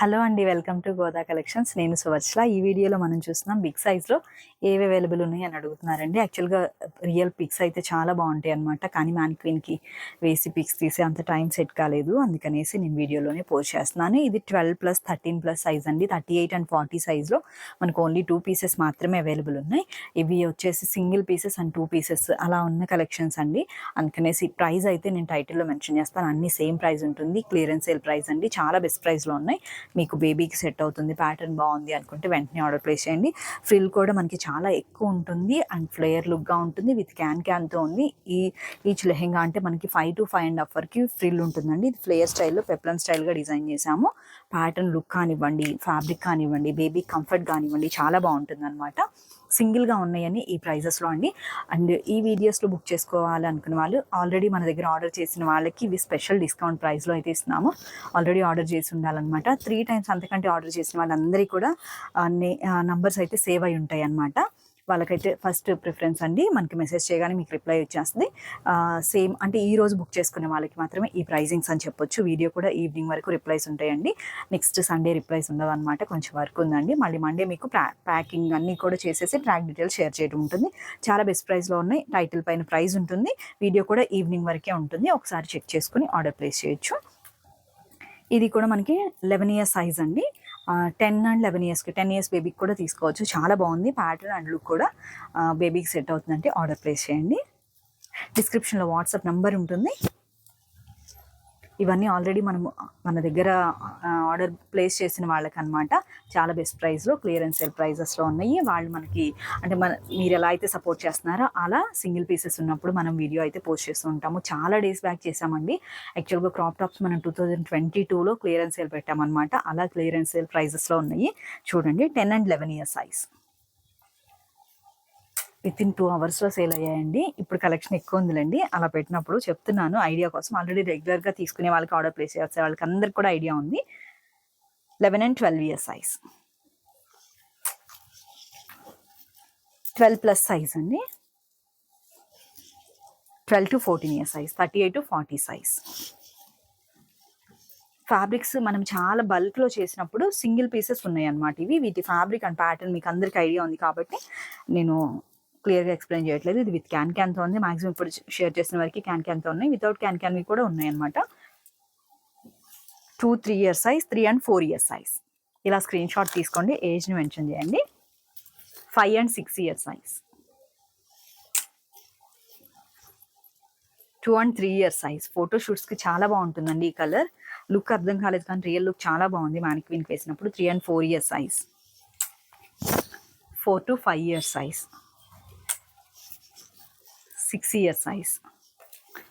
Hello అండి welcome to Goda collections. నేను సువర్చల ఈ వీడియోలో మనం చూస్తున్నాం బిగ్ సైజ్లో ఏవి అవైలబుల్ ఉన్నాయి అని అడుగుతున్నారండి. యాక్చువల్గా రియల్ పిక్స్ అయితే చాలా బాగుంటాయి అనమాట కానీ మ్యాన్క్వీన్కి వేసి పిక్స్ తీసే అంత టైం సెట్ కాలేదు. అందుకనేసి నేను వీడియోలోనే పోస్ట్ చేస్తున్నాను. ఇది twelve plus thirteen plus size అండి. థర్టీ ఎయిట్ అండ్ ఫార్టీ సైజ్లో మనకు ఓన్లీ టూ పీసెస్ మాత్రమే అవైలబుల్ ఉన్నాయి. ఇవి వచ్చేసి single pieces and two pieces అలా ఉన్న కలెక్షన్స్ అండి. అందుకనేసి ప్రైస్ అయితే నేను టైటిల్లో మెన్షన్ చేస్తాను. అన్ని సేమ్ ప్రైస్ ఉంటుంది. క్లియరెన్స్ సేల్ ప్రైస్ అండి. చాలా బెస్ట్ ప్రైస్లో ఉన్నాయి. మీకు బేబీకి సెట్ అవుతుంది ప్యాటర్న్ బాగుంది అనుకుంటే వెంటనే ఆర్డర్ ప్లేస్ చేయండి. ఫ్రిల్ కూడా మనకి చాలా ఎక్కువ ఉంటుంది అండ్ ఫ్లేయర్ లుక్గా ఉంటుంది విత్ క్యాన్ క్యాన్తో ఉంది. ఈ ఈచ్ లెహెంగా అంటే మనకి five to five and half వరకు ఫ్రిల్ ఉంటుందండి. ఇది ఫ్లేయర్ స్టైల్లో పెప్లన్ స్టైల్గా డిజైన్ చేసాము ప్యాటర్న్ లుక్ కానివ్వండి ఫ్యాబ్రిక్ కానివ్వండి బేబీ కంఫర్ట్ కానివ్వండి చాలా బాగుంటుంది అనమాట సింగిల్గా ఉన్నాయని ఈ ప్రైజెస్లో అండి. అండ్ ఈ వీడియోస్లో బుక్ చేసుకోవాలి అనుకున్న వాళ్ళు ఆల్రెడీ మన దగ్గర ఆర్డర్ చేసిన వాళ్ళకి ఇవి స్పెషల్ డిస్కౌంట్ ప్రైస్లో అయితే ఇస్తున్నాము. ఆల్రెడీ ఆర్డర్ చేసి ఉండాలన్నమాట. త్రీ టైమ్స్ అంతకంటే ఆర్డర్ చేసిన వాళ్ళందరికీ కూడా నంబర్స్ అయితే సేవ్ అయి ఉంటాయి అన్నమాట వాళ్ళకైతే ఫస్ట్ ప్రిఫరెన్స్ అండి. మనకి మెసేజ్ చేయగానే మీకు రిప్లై వచ్చేస్తుంది. సేమ్ అంటే ఈ రోజు బుక్ చేసుకునే వాళ్ళకి మాత్రమే ఈ ప్రైజింగ్స్ అని చెప్పొచ్చు. వీడియో కూడా ఈవినింగ్ వరకు రిప్లైస్ ఉంటాయండి. నెక్స్ట్ సండే రిప్లైస్ ఉండవు కొంచెం వర్క్ ఉందండి. మళ్ళీ మండే మీకు ప్యాకింగ్ అన్నీ కూడా చేసేసి ట్రాక్ డీటెయిల్స్ షేర్ చేయడం ఉంటుంది. చాలా బెస్ట్ ప్రైస్లో ఉన్నాయి. టైటిల్ పైన ప్రైజ్ ఉంటుంది. వీడియో కూడా ఈవినింగ్ వరకే ఉంటుంది. ఒకసారి చెక్ చేసుకుని ఆర్డర్ ప్లేస్ చేయొచ్చు. ఇది కూడా మనకి లెవెన్ ఇయర్ సైజ్ అండి. టెన్ అండ్ లెవెన్ ఇయర్స్కి టెన్ ఇయర్స్ బేబీకి కూడా తీసుకోవచ్చు. చాలా బాగుంది. ప్యాటర్న్ అండ్ లుక్ కూడా బేబీకి సెట్ అవుతుందంటే ఆర్డర్ ప్లేస్ చేయండి. డిస్క్రిప్షన్లో వాట్సాప్ నెంబర్ ఉంటుంది. ఇవన్నీ ఆల్రెడీ మనము మన దగ్గర ఆర్డర్ ప్లేస్ చేసిన వాళ్ళకనమాట చాలా బెస్ట్ ప్రైస్లో క్లియరెన్స్ సేల్ ప్రైజెస్లో ఉన్నాయి. వాళ్ళు మనకి అంటే మన మీరు ఎలా అయితే సపోర్ట్ చేస్తున్నారో అలా సింగిల్ పీసెస్ ఉన్నప్పుడు మనం వీడియో అయితే పోస్ట్ చేస్తూ ఉంటాము. చాలా డేస్ బ్యాక్ చేసామండి యాక్చువల్గా క్రాప్ టాప్స్ మనం టూ థౌజండ్ ట్వంటీ టూలో క్లియరెన్స్ సేల్ పెట్టామన్నమాట. అలా క్లియరెన్స్ సేల్ ప్రైజెస్లో ఉన్నాయి. చూడండి ten and eleven year size within two అవర్స్లో సేల్ అయ్యాయండి. ఇప్పుడు కలెక్షన్ ఎక్కువ ఉందిలేండి. అలా పెట్టినప్పుడు చెప్తున్నాను ఐడియా కోసం. ఆల్రెడీ రెగ్యులర్గా తీసుకునే వాళ్ళకి ఆర్డర్ ప్లేస్ చేసే వాళ్ళకి అందరికి కూడా ఐడియా ఉంది. Eleven and twelve years size. Twelve plus size అండి. Twelve to fourteen year size. Thirty eight to forty size. Fabrics మనం చాలా బల్క్లో చేసినప్పుడు సింగిల్ పీసెస్ ఉన్నాయి అన్నమాట ఇవి. వీటి ఫ్యాబ్రిక్ అండ్ ప్యాటర్న్ మీకు అందరికి ఐడియా ఉంది కాబట్టి నేను క్లియర్గా ఎక్స్ప్లెయిన్ చేయట్లేదు. ఇది విత్ క్యాన్ క్యాన్తో ఉంది. మాక్సిమం ఇప్పుడు షేర్ చేసిన వరకు క్యాన్ క్యాన్తో ఉన్నాయి. వితౌట్ క్యాన్ క్యాన్వి కూడా ఉన్నాయి అనమాట two three year size three and four year size. ఇలా స్క్రీన్ షాట్ తీసుకోండి. ఏజ్ని మెన్షన్ చేయండి. Five and six year size. Two and three year size. Photo షూట్స్కి చాలా బాగుంటుందండి ఈ కలర్. లుక్ అర్థం కాలేదు కానీ రియల్ లుక్ చాలా బాగుంది మ్యానిక్వీన్కి వేసినప్పుడు. Three and four year size. Four to five year size. Six year size.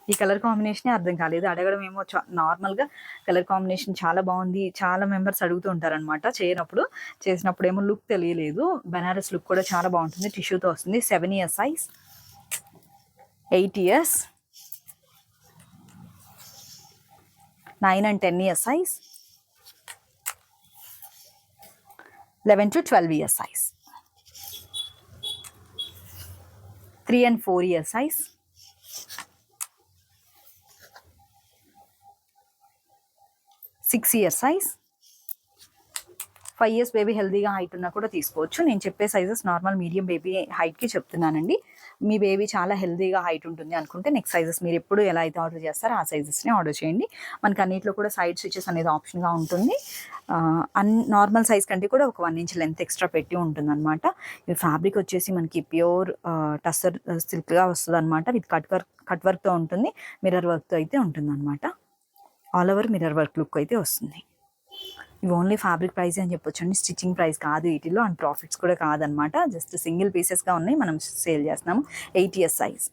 ఈ కలర్ కాంబినేషనే అర్థం కాలేదు. అడగడం ఏమో నార్మల్గా కలర్ కాంబినేషన్ చాలా బాగుంది. చాలా మెంబర్స్ అడుగుతూ ఉంటారనమాట చేయనప్పుడు. చేసినప్పుడు ఏమో లుక్ తెలియలేదు. బెనారస్ లుక్ కూడా చాలా బాగుంటుంది. టిష్యూతో వస్తుంది. Seven years size. Eight years. Nine and ten years size. Eleven to twelve years size. Three and four year size six year size five years baby హెల్దీగా హైట్ ఉన్నా కూడా తీసుకోవచ్చు. నేను చెప్పే సైజెస్ నార్మల్ మీడియం బేబీ హైట్కి చెప్తున్నానండి. మీ baby చాలా హెల్దీగా హైట్ ఉంటుంది అనుకుంటే నెక్స్ట్ సైజెస్ మీరు ఎప్పుడు ఎలా అయితే ఆర్డర్ చేస్తారో ఆ సైజెస్ని ఆర్డర్ చేయండి. మనకి అన్నిట్లో కూడా సైడ్ స్విచెస్ అనేది ఆప్షన్గా ఉంటుంది. అన్ నార్మల్ సైజ్ కంటే కూడా ఒక వన్ ఇంచ్ లెంత్ ఎక్స్ట్రా పెట్టి ఉంటుంది అనమాట ఈ ఫ్యాబ్రిక్ వచ్చేసి మనకి ప్యూర్ టస్సర్ సిల్క్గా వస్తుంది అనమాట విత్ కట్ వర్క్ కట్ వర్క్తో ఉంటుంది. మిర్రర్ వర్క్తో అయితే ఉంటుంది అనమాట all over mirror work look అయితే వస్తుంది. ఇవి ఓన్లీ ఫ్యాబ్రిక్ ప్రైస్ అని చెప్పొచ్చు అండి స్టిచ్చింగ్ ప్రైస్ కాదు వీటిలో అండ్ ప్రాఫిట్స్ కూడా కాదనమాట జస్ట్ సింగిల్ పీసెస్గా ఉన్నాయి. మనం సేల్ చేస్తున్నాము. Eight years size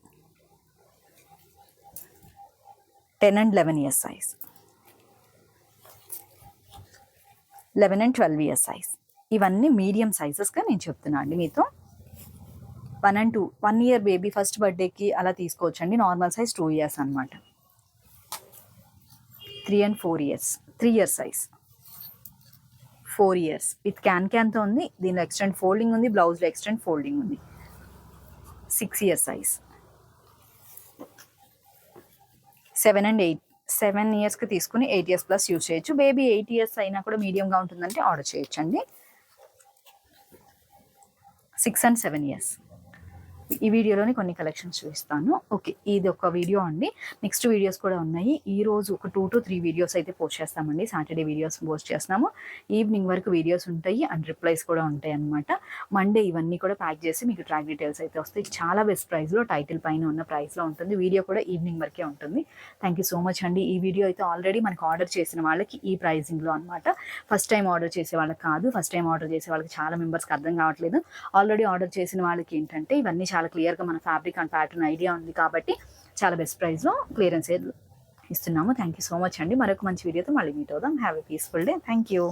ten and eleven years size eleven and twelve years size ఇవన్నీ మీడియం సైజెస్గా నేను చెప్తున్నా అండి మీతో. One and two one year baby first బర్త్డేకి అలా తీసుకోవచ్చు అండి నార్మల్ సైజ్ టూ ఇయర్స్ అనమాట three and four years three years size four years with can క్యాన్తో ఉంది దీనిలో ఎక్స్టెండ్ ఫోల్డింగ్ ఉంది బ్లౌజ్లో ఎక్స్టెండ్ ఫోల్డింగ్ ఉంది. Six years size seven and eight seven ఇయర్స్కి తీసుకుని ఎయిట్ ఇయర్స్ ప్లస్ యూజ్ చేయొచ్చు. బేబీ ఎయిట్ ఇయర్స్ అయినా కూడా మీడియంగా ఉంటుందంటే ఆర్డర్ చేయొచ్చు అండి సిక్స్ అండ్ సెవెన్ ఇయర్స్ ఈ వీడియోలోని కొన్ని కలెక్షన్స్ చూపిస్తాను. ఓకే ఇది ఒక వీడియో అండి. నెక్స్ట్ వీడియోస్ కూడా ఉన్నాయి. ఈ రోజు ఒక టూ టు త్రీ వీడియోస్ అయితే పోస్ట్ చేస్తామండి. సాటర్డే వీడియోస్ పోస్ట్ చేస్తున్నాము. ఈవినింగ్ వరకు వీడియోస్ ఉంటాయి అండ్ రిప్లైస్ కూడా ఉంటాయి అనమాట మండే ఇవన్నీ కూడా ప్యాక్ చేసి మీకు ట్రాక్ డీటెయిల్స్ అయితే వస్తాయి. చాలా బెస్ట్ ప్రైస్లో టైటిల్ పైన ఉన్న ప్రైస్లో ఉంటుంది. వీడియో కూడా ఈవినింగ్ వరకే ఉంటుంది. థ్యాంక్ యూ సో మచ్ అండి. ఈ వీడియో అయితే ఆల్రెడీ మనకు ఆర్డర్ చేసిన వాళ్ళకి ఈ ప్రైజింగ్లో అనమాట ఫస్ట్ టైం ఆర్డర్ చేసే వాళ్ళకి కాదు. ఫస్ట్ టైం ఆర్డర్ చేసే వాళ్ళకి చాలా మెంబర్స్కి అర్థం కావట్లేదు. ఆల్రెడీ ఆర్డర్ చేసిన వాళ్ళకి ఏంటంటే ఇవన్నీ చాలా క్లియర్గా మన ఫ్యాబ్రిక్ అండ్ ప్యాటర్న్ ఐడియా ఉంది కాబట్టి చాలా బెస్ట్ ప్రైస్లో క్లియరెన్స్ ఇస్తున్నాము. థ్యాంక్ యూ సో మచ్ అండి. మరొక మంచి వీడియోతో మళ్ళీ మీట్ అవుదాం. Have a peaceful day thank you